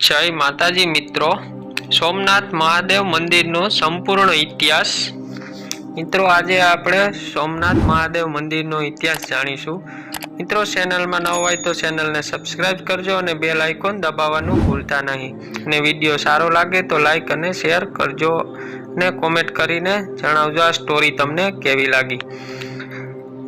જય માતાજી મિત્રો. સોમનાથ મહાદેવ મંદિરનો સંપૂર્ણ ઇતિહાસ. મિત્રો, આજે આપણે સોમનાથ મહાદેવ મંદિરનો ઇતિહાસ જાણીશું. મિત્રો, ચેનલમાં ન હોય તો ચેનલને સબસ્ક્રાઇબ કરજો અને બેલ આઇકોન દબાવવાનું ભૂલતા નહીં. અને વીડિયો સારો લાગે તો લાઇક અને શેર કરજો ને કોમેન્ટ કરીને જણાવજો આ સ્ટોરી તમને કેવી લાગી.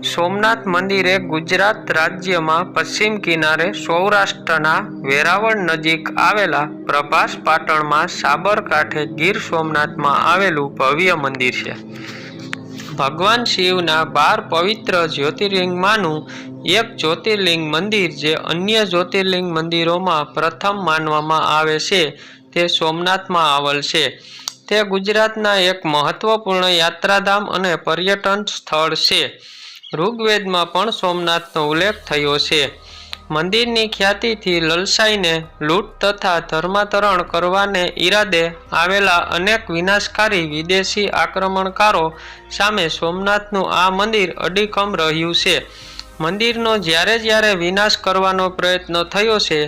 સોમનાથ મંદિર એ ગુજરાત રાજ્યમાં પશ્ચિમ કિનારે સૌરાષ્ટ્રના વેરાવળ નજીક આવેલા પ્રભાસ પાટણમાં સાબરકાંઠે ગીર સોમનાથમાં આવેલું ભવ્ય મંદિર છે. ભગવાન શિવના બાર પવિત્ર જ્યોતિર્લિંગમાંનું એક જ્યોતિર્લિંગ મંદિર જે અન્ય જ્યોતિર્લિંગ મંદિરોમાં પ્રથમ માનવામાં આવે છે, તે સોમનાથમાં આવેલ છે. તે ગુજરાતના એક મહત્વપૂર્ણ યાત્રાધામ અને પર્યટન સ્થળ છે. ઋગ્વેદમાં પણ સોમનાથનો ઉલ્લેખ થયો છે. મંદિરની ખ્યાતિથી લલસાઈને લૂંટ તથા ધર્માંતરણ કરવાને ઈરાદે આવેલા અનેક વિનાશકારી વિદેશી આક્રમણકારો સામે સોમનાથનું આ મંદિર અડીકમ રહ્યું છે. મંદિરનો જ્યારે જ્યારે વિનાશ કરવાનો પ્રયત્ન થયો છે,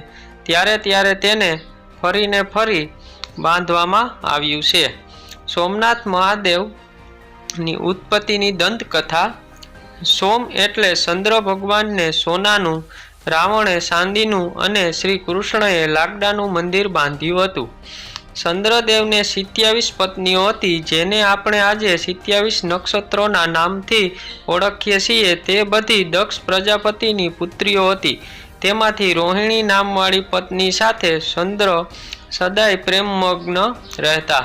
ત્યારે ત્યારે તેને ફરીને ફરી બાંધવામાં આવ્યું છે. સોમનાથ મહાદેવની ઉત્પત્તિની દંતકથા સોમ એટલે ચંદ્ર ભગવાનને સોનાનું, રાવણે ચાંદીનું અને શ્રી કૃષ્ણએ લાકડાનું મંદિર બાંધ્યું હતું. ચંદ્રદેવને સિત્યાવીસ પત્નીઓ હતી, જેને આપણે આજે સિત્યાવીસ નક્ષત્રોના નામથી ઓળખીએ છીએ. તે બધી દક્ષ પ્રજાપતિની પુત્રીઓ હતી. તેમાંથી રોહિણી નામવાળી પત્ની સાથે ચંદ્ર સદાય પ્રેમમગ્ન રહેતા.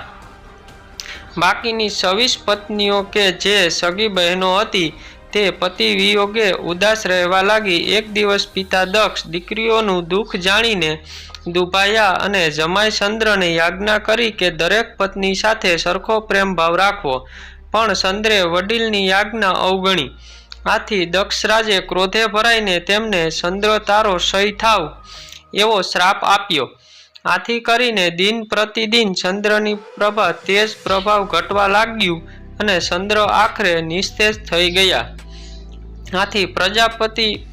બાકીની છવ્વીસ પત્નીઓ કે જે સગી બહેનો હતી તે પતિ વિયોગે ઉદાસ રહેવા લાગી. એક દિવસ પિતા દક્ષ દીકરીઓનું દુઃખ જાણીને દુભાયા અને જમાઈ ચંદ્રને યાજ્ઞા કરી કે દરેક પત્ની સાથે સરખો પ્રેમ ભાવ રાખવો. પણ ચંદ્રે વડીલની યાજ્ઞા અવગણી. આથી દક્ષરાજે ક્રોધે ભરાઈને તેમને, ચંદ્ર, તારો સહી થાવ. એવો શ્રાપ આપ્યો. આથી કરીને દિન પ્રતિદિન ચંદ્રની પ્રભા તેજ પ્રભાવ ઘટવા લાગ્યું. અને ચંદ્ર આખરે નિસ્તેજ થઈ ગયા. આથી પ્રજાપતિ,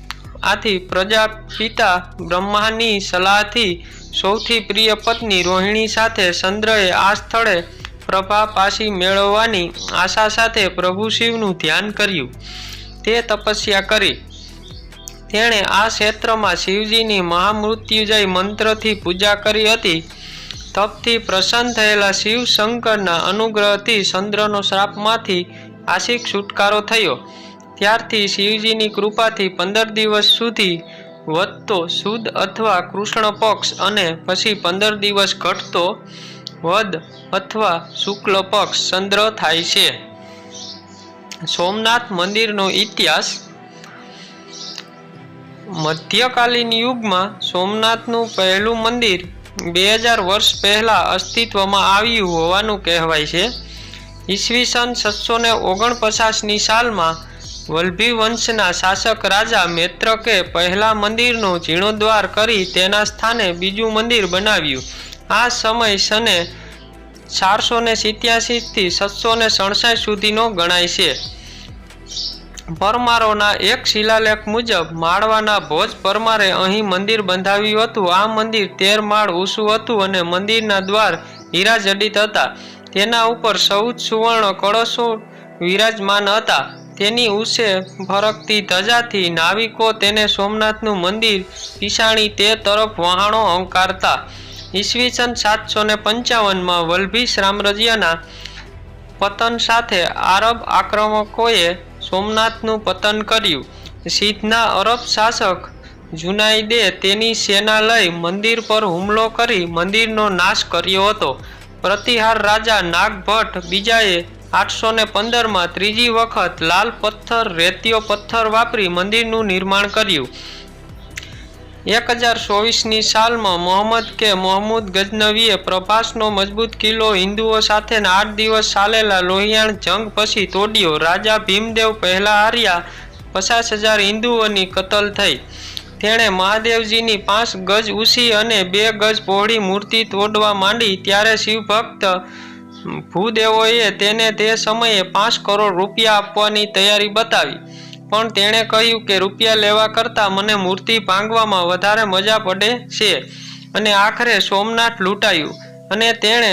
આથી પ્રજાપિતા બ્રહ્માની સલાહથી સૌથી પ્રિય પત્ની રોહિણી સાથે ચંદ્રએ આ સ્થળે પ્રભા પાછી મેળવવાની આશા સાથે પ્રભુ શિવનું ધ્યાન કર્યું. તે તપસ્યા કરી. તેણે આ ક્ષેત્રમાં શિવજીની મહામૃત્યુજય મંત્રથી પૂજા કરી હતી. તપથી પ્રસન્ન થયેલા શિવ શંકરના અનુગ્રહથી ચંદ્રનો શ્રાપમાંથી આશિક છુટકારો થયો. ત્યારથી શિવજીની કૃપાથી પંદર દિવસ સુધી વધતો સુદ અથવા કૃષ્ણ પક્ષ અને પછી પંદર દિવસ ઘટતો વદ અથવા શુક્લ પક્ષ ચંદ્ર થાય છે. સોમનાથ મંદિરનો ઇતિહાસ. મધ્યકાલીન યુગમાં સોમનાથનું પહેલું મંદિર બે હજાર વર્ષ પહેલાં અસ્તિત્વમાં આવ્યું હોવાનું કહેવાય છે. ઈસવીસન છસો ને ઓગણપચાસની સાલમાં વલ્ભી વંશના શાસક રાજા મૈત્રકે પહેલા મંદિરનો જીર્ણોદ્ધાર કરી તેના સ્થાને બીજું મંદિર બનાવ્યું. આ સમય સને ચારસો ને સિત્યાસીથી છસો ને સડસઠ સુધીનો ગણાય છે. પરમારોના એક શિલાલેખ મુજબ, માળવાના ભોજ પરમારે અહીં મંદિર બંધાવ્યું હતું. આ મંદિર તેર માળ ઊંચું હતું અને મંદિરના દ્વાર હીરા જડિત હતા. તેના ઉપર ચૌદ સુવર્ણ, કળશો વિરાજમાન હતા. તેની ઉસે ફરકતી ધજાથી નાવિકો તેને સોમનાથનું મંદિર ઈશાણી તે તરફ વહાણો અંકારતા ઈસવીસન સાતસો ને પંચાવનમાં વલ્ભી સામ્રાજ્યના પતન સાથે આરબ આક્રમકોએ સોમનાથનું પતન કર્યું. સિદ્ધના અરબ શાસક જુનાઈદે તેની સેના લઈ મંદિર પર હુમલો કરી મંદિરનો નાશ કર્યો હતો. પ્રતિહાર રાજા નાગભટ્ટ બીજાએ આઠસો ને પંદરમાં ત્રીજી વખત લાલ પથ્થર, રેતીયો પથ્થર વાપરી મંદિરનું નિર્માણ કર્યું. એક હજાર ચોવીસની સાલમાં મોહમ્મદ કે મોહમ્મદ ગજનવીએ પ્રભાસનો મજબૂત કિલ્લો હિન્દુઓ સાથેના આઠ દિવસ ચાલેલા લોહિયાણ જંગ પછી તોડ્યો. રાજા ભીમદેવ પહેલા હાર્યા, પચાસ હજાર હિન્દુઓની કતલ થઈ. તેણે મહાદેવજીની પાંચ ગજ ઊંચી અને બે ગજ પહોળી મૂર્તિ તોડવા માંડી. ત્યારે શિવભક્ત ભૂદેવોએ તેને તે સમયે પાંચ કરોડ રૂપિયા આપવાની તૈયારી બતાવી. પણ તેણે કહ્યું કે રૂપિયા લેવા કરતાં મને મૂર્તિ ભાંગવામાં વધારે મજા પડે છે અને આખરે સોમનાથ લૂંટાયું અને તેણે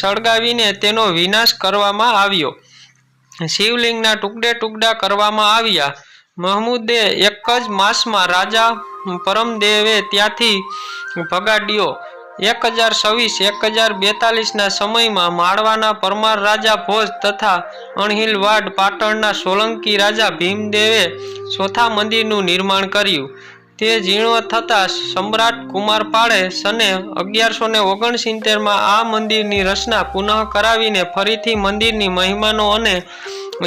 સળગાવીને તેનો વિનાશ કરવામાં આવ્યો. શિવલિંગના ટુકડે ટુકડા કરવામાં આવ્યા. મહમૂદે એક જ માસમાં રાજા પરમદેવે ત્યાંથી ભગાડ્યો. એક હજાર છવ્વીસ એક હજાર બેતાલીસના સમયમાં માળવાના પરમાર રાજા ભોજ તથા અણહિલવાડ પાટણના સોલંકી રાજા ભીમદેવે ચોથા મંદિરનું નિર્માણ કર્યું. તે જીર્ણો થતાં સમ્રાટ કુમારપાળે સને અગિયારસો ને ઓગણસિત્તેરમાં આ મંદિરની રચના પુનઃ કરાવીને ફરીથી મંદિરની મહિમાનો અને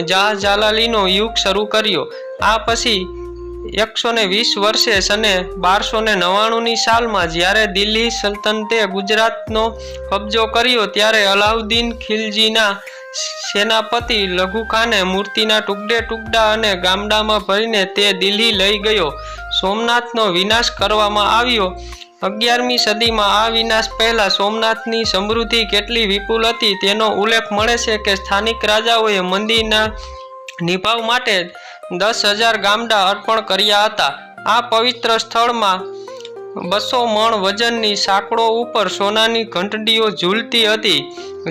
જાહજાલાલીનો યુગ શરૂ કર્યો. આ પછી એકસો ને વીસ વર્ષે સને બારસો ને નવ્વાણુંની સાલમાં જ્યારે દિલ્હી સલ્તનતે ગુજરાતનો કબજો કર્યો ત્યારે અલાઉદ્દીન ખિલજીના સેનાપતિ લઘુખાને મૂર્તિના ટુકડે ટુકડા અને ગામડામાં ભરીને તે દિલ્હી લઈ ગયો. સોમનાથનો વિનાશ કરવામાં આવ્યો. અગિયારમી સદીમાં આ વિનાશ પહેલાં સોમનાથની સમૃદ્ધિ કેટલી વિપુલ હતી તેનો ઉલ્લેખ મળે છે કે સ્થાનિક રાજાઓએ મંદિરના નિભાવ માટે દસ હજાર ગામડા અર્પણ કર્યા હતા. આ પવિત્ર સ્થળમાં બસો મણ વજનની સાંકળો ઉપર સોનાની ઘંટડીઓ ઝૂલતી હતી,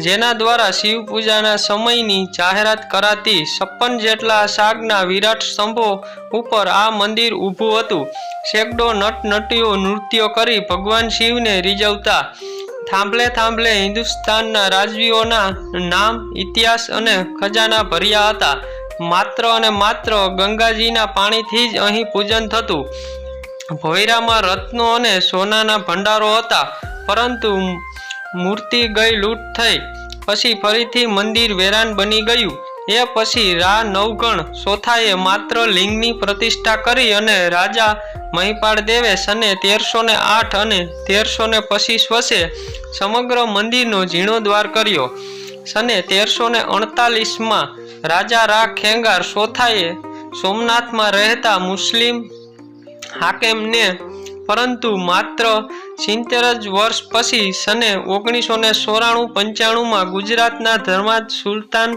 જેના દ્વારા શિવ પૂજાના સમયની જાહેરાત કરાતી છપ્પન જેટલા સાગના વિરાટ સ્તંભો ઉપર આ મંદિર ઊભું હતું. સેંકડો નટનટીઓ નૃત્યો કરી ભગવાન શિવને રીઝવતા. થાંભલે થાંભલે હિન્દુસ્તાનના રાજવીઓના નામ, ઇતિહાસ અને ખજાના ભર્યા હતા. માત્ર અને માત્ર ગંગાજીના પાણીથી જ અહીં પૂજન થતું. ભોયરામાં રત્નો અને સોનાના ભંડારો હતા, પરંતુ મૂર્તિ ગઈ લૂંટ થઈ. પછી ફરીથી મંદિર વેરાન બની ગયું. એ પછી રા નવગણ ચોથાએ માત્ર લિંગની પ્રતિષ્ઠા કરી અને રાજા મહિપાળ દેવે સને તેરસો ને આઠ અને તેરસો ને પચીસ વર્ષે સમગ્ર મંદિરનો જીર્ણોદ્વાર કર્યો. સને તેરસો ને અડતાલીસમાં રાજા રા ખેંગાર ચોથાએ સોમનાથમાં રહેતા મુસ્લિમ હાકેમને, પરંતુ માત્ર સિત્તેર જ વર્ષ પછી સને ઓગણીસો ને સોરાણું પંચાણુંમાં ગુજરાતના ધર્માજ સુલતાન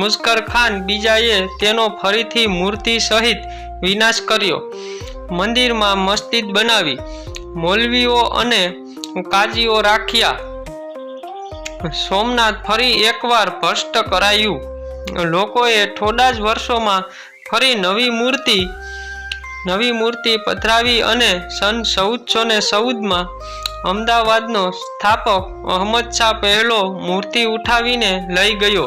મુસ્કર ખાન બીજાએ તેનો ફરીથી મૂર્તિ સહિત વિનાશ કર્યો. મંદિરમાં મસ્જિદ બનાવી, મૌલવીઓ અને કાજીઓ રાખ્યા. સોમનાથ ફરી એકવાર ભ્રષ્ટ કરાયું. લોકોએ થોડા જ વર્ષોમાં ફરી નવી મૂર્તિ નવી મૂર્તિ પધરાવી અને સન ચૌદસો ને ચૌદમાં અમદાવાદનો સ્થાપક અહમદ શાહ પહેલો મૂર્તિ ઉઠાવીને લઈ ગયો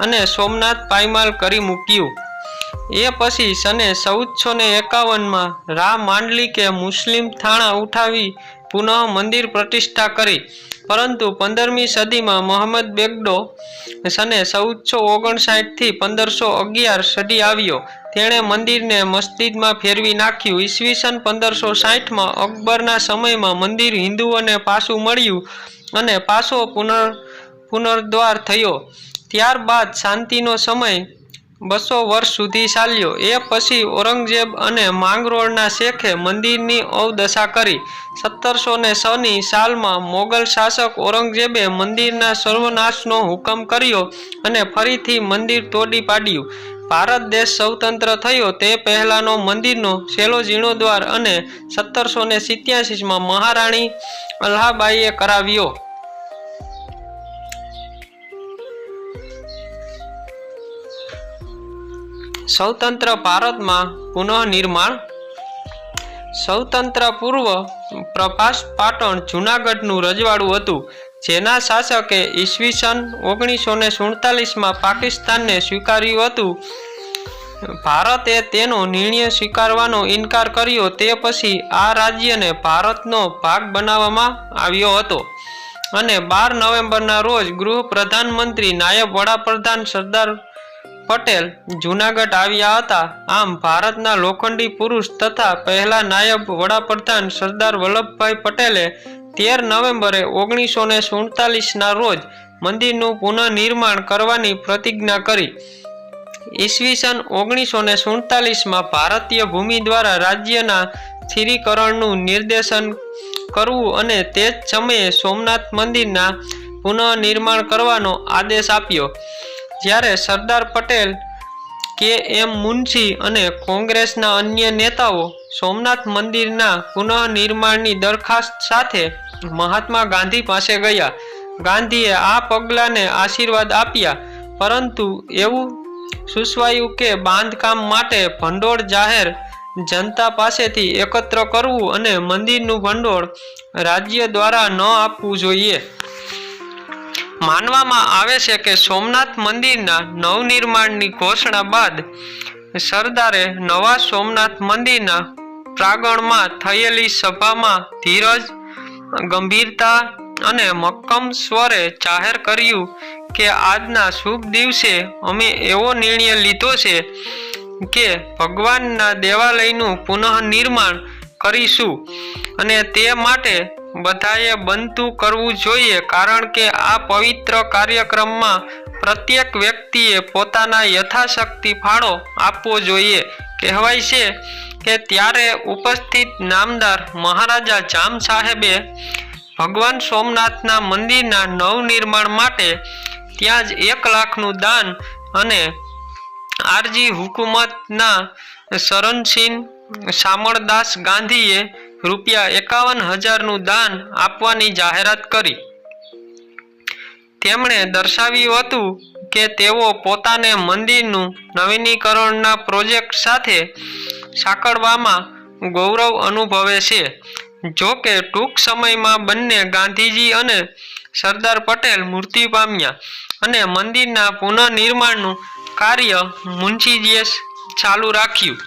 અને સોમનાથ પાયમાલ કરી મૂક્યું. એ પછી સને ચૌદસો ને એકાવનમાં રા માંડલિકે મુસ્લિમ થાણા ઉઠાવી પુનઃ મંદિર પ્રતિષ્ઠા કરી. પરંતુ પંદરમી સદીમાં મોહમ્મદ બેગડો સને ચૌદસો ઓગણસાઠથી પંદરસો અગિયાર સદી આવ્યો. તેણે મંદિરને મસ્જિદમાં ફેરવી નાખ્યું. ઈસવીસન પંદરસો સાઠમાં અકબરના સમયમાં મંદિર હિન્દુઓને પાછું મળ્યું અને પાછો પુનર, પુનર્દ્વાર થયો. ત્યારબાદ શાંતિનો સમય બસો વર્ષ સુધી ચાલ્યો. એ પછી ઔરંગઝેબ અને માંગરોળના શેખે મંદિરની અવદશા કરી. સત્તરસો ને છની સાલમાં મોગલ શાસક ઔરંગઝેબે મંદિરના સર્વનાશનો હુકમ કર્યો અને ફરીથી મંદિર તોડી પાડ્યું. ભારત દેશ સ્વતંત્ર થયો તે પહેલાંનો મંદિરનો છેલ્લો જીર્ણોદ્વાર અને સત્તરસો ને સિત્યાસીમાં મહારાણી અલ્હાબાઈએ કરાવ્યો. સ્વતંત્ર ભારતમાં પુનઃનિર્માણ સ્વતંત્ર પૂર્વ પ્રભાસ પાટણ જૂનાગઢનું રજવાડું હતું, જેના શાસકે ઈસવીસન ઓગણીસો ને સુડતાલીસમાં પાકિસ્તાનને સ્વીકાર્યું હતું. ભારતે તેનો નિર્ણય સ્વીકારવાનો ઇનકાર કર્યો, તે પછી આ રાજ્યને ભારતનો ભાગ બનાવવામાં આવ્યો હતો. અને બાર નવેમ્બરના રોજ ગૃહ પ્રધાનમંત્રી નાયબ વડાપ્રધાન સરદાર પટેલ જૂનાગઢ આવ્યા હતા. આમ ભારતના લોખંડી પુરુષ તથા પહેલા નાયબ વડાપ્રધાન સરદાર વલ્લભભાઈ પટેલે તેર નવેમ્બરે ઓગણીસો ને સુડતાલીસના રોજ મંદિરનું પુનઃનિર્માણ કરવાની પ્રતિજ્ઞા કરી. ઈસવીસન ઓગણીસો ને સુડતાલીસમાં ભારતીય ભૂમિ દ્વારા રાજ્યના સ્થિરીકરણનું નિર્દેશન કરવું અને તે જ સમયે સોમનાથ મંદિરના પુનઃનિર્માણ કરવાનો આદેશ આપ્યો. જ્યારે સરદાર પટેલ, કે એમ મુનશી અને કોંગ્રેસના અન્ય નેતાઓ સોમનાથ મંદિરના પુનઃનિર્માણની દરખાસ્ત સાથે મહાત્મા ગાંધી પાસે ગયા. ગાંધીએ આ પગલાંને આશીર્વાદ આપ્યા, પરંતુ એવું સુસવાયું કે બાંધકામ માટે ભંડોળ જાહેર જનતા પાસેથી એકત્ર કરવું અને મંદિરનું ભંડોળ રાજ્ય દ્વારા ન આપવું જોઈએ. માનવામાં આવે છે કે સોમનાથ મંદિરના નવનિર્માણની ઘોષણા બાદ સરદારે નવા સોમનાથ મંદિરના પ્રાંગણમાં થયેલી સભામાં ધીરજ, ગંભીરતા અને મક્કમ સ્વરે જાહેર કર્યું કે આજના શુભ દિવસે અમે એવો નિર્ણય લીધો છે કે ભગવાનના દેવાલયનું પુનઃનિર્માણ કરીશું અને તે માટે બધાએ બનતું કરવું જોઈએ કારણ કે આ પવિત્ર કાર્યક્રમમાં પ્રત્યેક વ્યક્તિએ પોતાના યથાશક્તિ ફાળો આપવો જોઈએ. કહેવાય છે કે ત્યારે ઉપસ્થિત નામદાર મહારાજા જામ સાહેબે ભગવાન સોમનાથના મંદિરના નવનિર્માણ માટે ત્યાં જ એક લાખનું દાન અને આરજી હુકુમતના શરણસિંહ શામળદાસ ગાંધીએ રૂપિયા એકાવન હજારનું દાન આપવાની જાહેરાત કરી. તેમણે દર્શાવ્યું હતું કે તેઓ પોતાને મંદિરનું નવીનીકરણના પ્રોજેક્ટ સાથે સાંકળવામાં ગૌરવ અનુભવે છે. જો કે ટૂંક સમયમાં બંને ગાંધીજી અને સરદાર પટેલ મૃત્યુ પામ્યા અને મંદિરના પુનઃનિર્માણનું કાર્ય મુનશીજીએ ચાલુ રાખ્યું.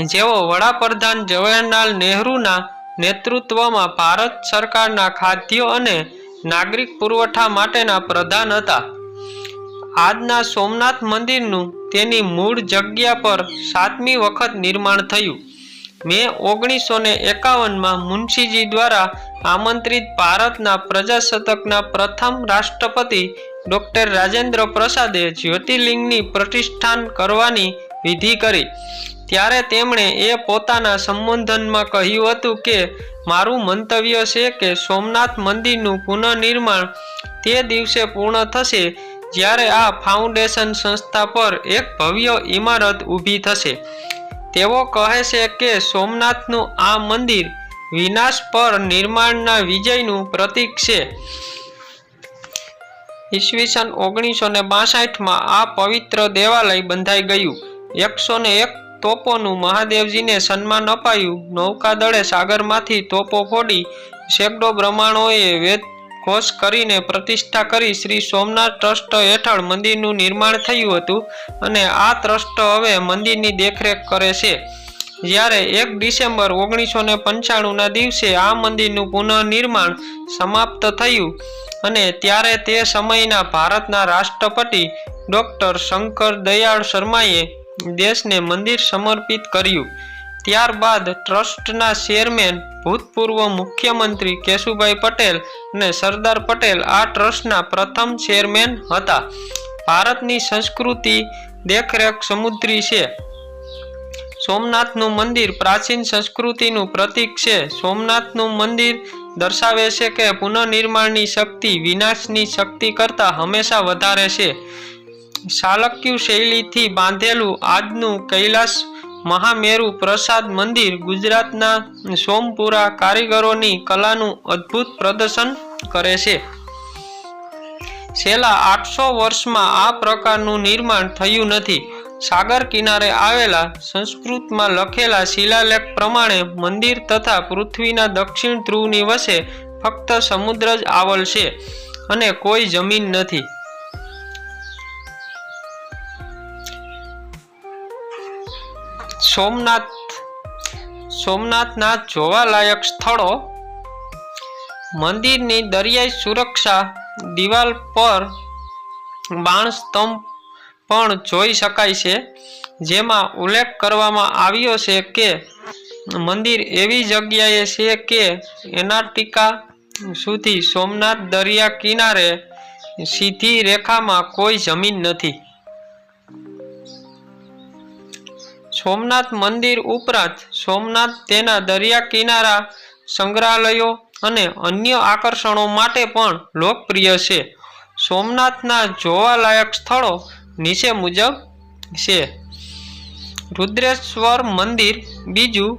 જેઓ વડાપ્રધાન જવાહરલાલ નહેરુના નેતૃત્વમાં ભારત સરકારના ખાદ્ય અને નાગરિક પુરવઠા માટેના પ્રધાન હતા. આજના સોમનાથ મંદિરનું તેની મૂળ જગ્યા પર સાતમી વખત નિર્માણ થયું. મે ઓગણીસો ને એકાવનમાં મુનશીજી દ્વારા આમંત્રિત ભારતના પ્રજાસત્તકના પ્રથમ રાષ્ટ્રપતિ ડૉક્ટર રાજેન્દ્ર પ્રસાદે જ્યોતિર્લિંગની પ્રતિષ્ઠાન કરવાની વિધિ કરી. ત્યારે તેમણે એ પોતાના સંબોધનમાં કહ્યું હતું કે, મારું મંતવ્ય છે કે સોમનાથ મંદિરનું પુનઃનિર્માણ તે દિવસે પૂર્ણ થશે, જ્યારે આ ફાઉન્ડેશન સંસ્થા પર એક ભવ્ય ઇમારત ઊભી થશે. તેઓ કહે છે કે, સોમનાથનું આ મંદિર વિનાશ પર નિર્માણના વિજયનું પ્રતીક છે. ઈસવીસન ઓગણીસો ને આ પવિત્ર દેવાલય બંધાઈ ગયું. એકસો ને એક તોપોનું મહાદેવજીને સન્માન અપાયું. નૌકાદળે સાગરમાંથી તોપો ફોડી સેંકડો બ્રહ્માણોએ વેદ ઘોષ કરીને પ્રતિષ્ઠા કરી શ્રી સોમનાથ ટ્રસ્ટ હેઠળ મંદિરનું નિર્માણ થયું હતું અને આ ટ્રસ્ટ હવે મંદિરની દેખરેખ કરે છે. જ્યારે એક ડિસેમ્બર ઓગણીસો ને પંચાણુંના દિવસે આ મંદિરનું પુનઃનિર્માણ સમાપ્ત થયું અને ત્યારે તે સમયના ભારતના રાષ્ટ્રપતિ ડૉક્ટર શંકર દયાળ શર્માએ દેશને મંદિર સમર્પિત કર્યું. ત્યારબાદ ટ્રસ્ટના ચેરમેન ભૂતપૂર્વ મુખ્યમંત્રી કેશુભાઈ પટેલ અને સરદાર પટેલ આ ટ્રસ્ટના પ્રથમ ચેરમેન હતા. ભારતની સંસ્કૃતિ દેખરેખ સમુદ્રી છે. સોમનાથનું મંદિર પ્રાચીન સંસ્કૃતિનું પ્રતીક છે. સોમનાથનું મંદિર દર્શાવે છે કે પુનઃનિર્માણની શક્તિ વિનાશની શક્તિ કરતાં હંમેશા વધારે છે. ચાલક્યુ શૈલીથી બાંધેલું આજનું કૈલાસ મહામેરુ પ્રસાદ મંદિર ગુજરાતના સોમપુરા કારીગરોની કલાનું અદ્ભુત પ્રદર્શન કરે છે. છેલ્લા આઠસો વર્ષમાં આ પ્રકારનું નિર્માણ થયું નથી. સાગર કિનારે આવેલા સંસ્કૃતમાં લખેલા શિલાલેખ પ્રમાણે મંદિર તથા પૃથ્વીના દક્ષિણ ધ્રુવની વચ્ચે ફક્ત સમુદ્ર જ આવલ છે અને કોઈ જમીન નથી. સોમનાથ સોમનાથના જોવાલાયક સ્થળો, મંદિરની દરિયાઈ સુરક્ષા, દિવાલ પર બાણ સ્તંભ પણ જોઈ શકાય છે. જેમાં ઉલ્લેખ કરવામાં આવ્યો છે કે મંદિર એવી જગ્યાએ છે કે એનાર્ટિકા સુધી સોમનાથ દરિયા કિનારે સીધી રેખામાં કોઈ જમીન નથી. સોમનાથ મંદિર ઉપરાંત સોમનાથ તેના દરિયા કિનારા, સંગ્રહાલયો અને અન્ય આકર્ષણો માટે પણ લોકપ્રિય છે. સોમનાથના જોવાલાયક સ્થળો નીચે મુજબ છે. રુદ્રેશ્વર મંદિર, બીજું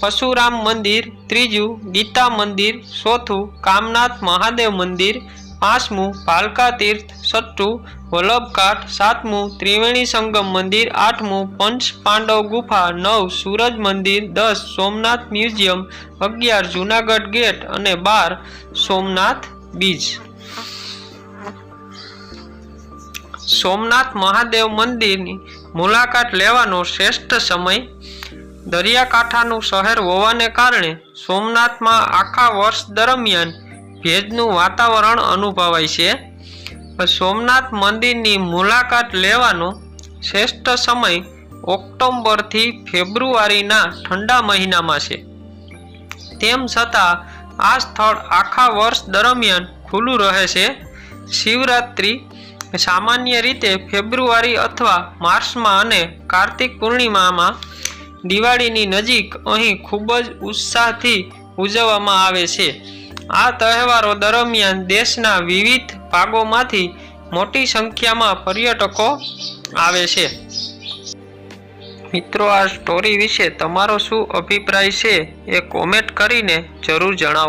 પશુરામ મંદિર, ત્રીજું ગીતા મંદિર, ચોથું કામનાથ મહાદેવ મંદિર, પાંચમું ભાલકા તીર્થ, છઠ્ઠું વલ્લભઘાટ સાતમું ત્રિવેણી સંગમ મંદિર આઠમું પંચ પાંડવ ગુફા નવ સૂરજ મંદિર દસ સોમનાથ મ્યુઝિયમ અગિયાર જુનાગઢ ગેટ અને બાર સોમનાથ બીચ સોમનાથ મહાદેવ મંદિરની મુલાકાત લેવાનો શ્રેષ્ઠ સમય. દરિયાકાંઠાનું શહેર હોવાને કારણે સોમનાથમાં આખા વર્ષ દરમિયાન ભેજનું વાતાવરણ અનુભવાય છે. સોમનાથ મંદિરની મુલાકાત લેવાનો શ્રેષ્ઠ સમય ઓક્ટોબરથી ફેબ્રુઆરીના ઠંડા મહિનામાં છે. તેમ છતાં આ સ્થળ આખા વર્ષ દરમિયાન ખુલ્લું રહે છે. શિવરાત્રિ સામાન્ય રીતે ફેબ્રુઆરી અથવા માર્ચમાં અને કાર્તિક પૂર્ણિમામાં દિવાળીની નજીક અહીં ખૂબ જ ઉત્સાહથી ઉજવવામાં આવે છે. આ તહેવારો દરમિયાન દેશના વિવિધ ભાગોમાંથી મોટી સંખ્યામાં પર્યટકો આવે છે. મિત્રો, આ સ્ટોરી વિશે તમારો શું અભિપ્રાય છે એ કોમેન્ટ કરીને જરૂર જણાવો.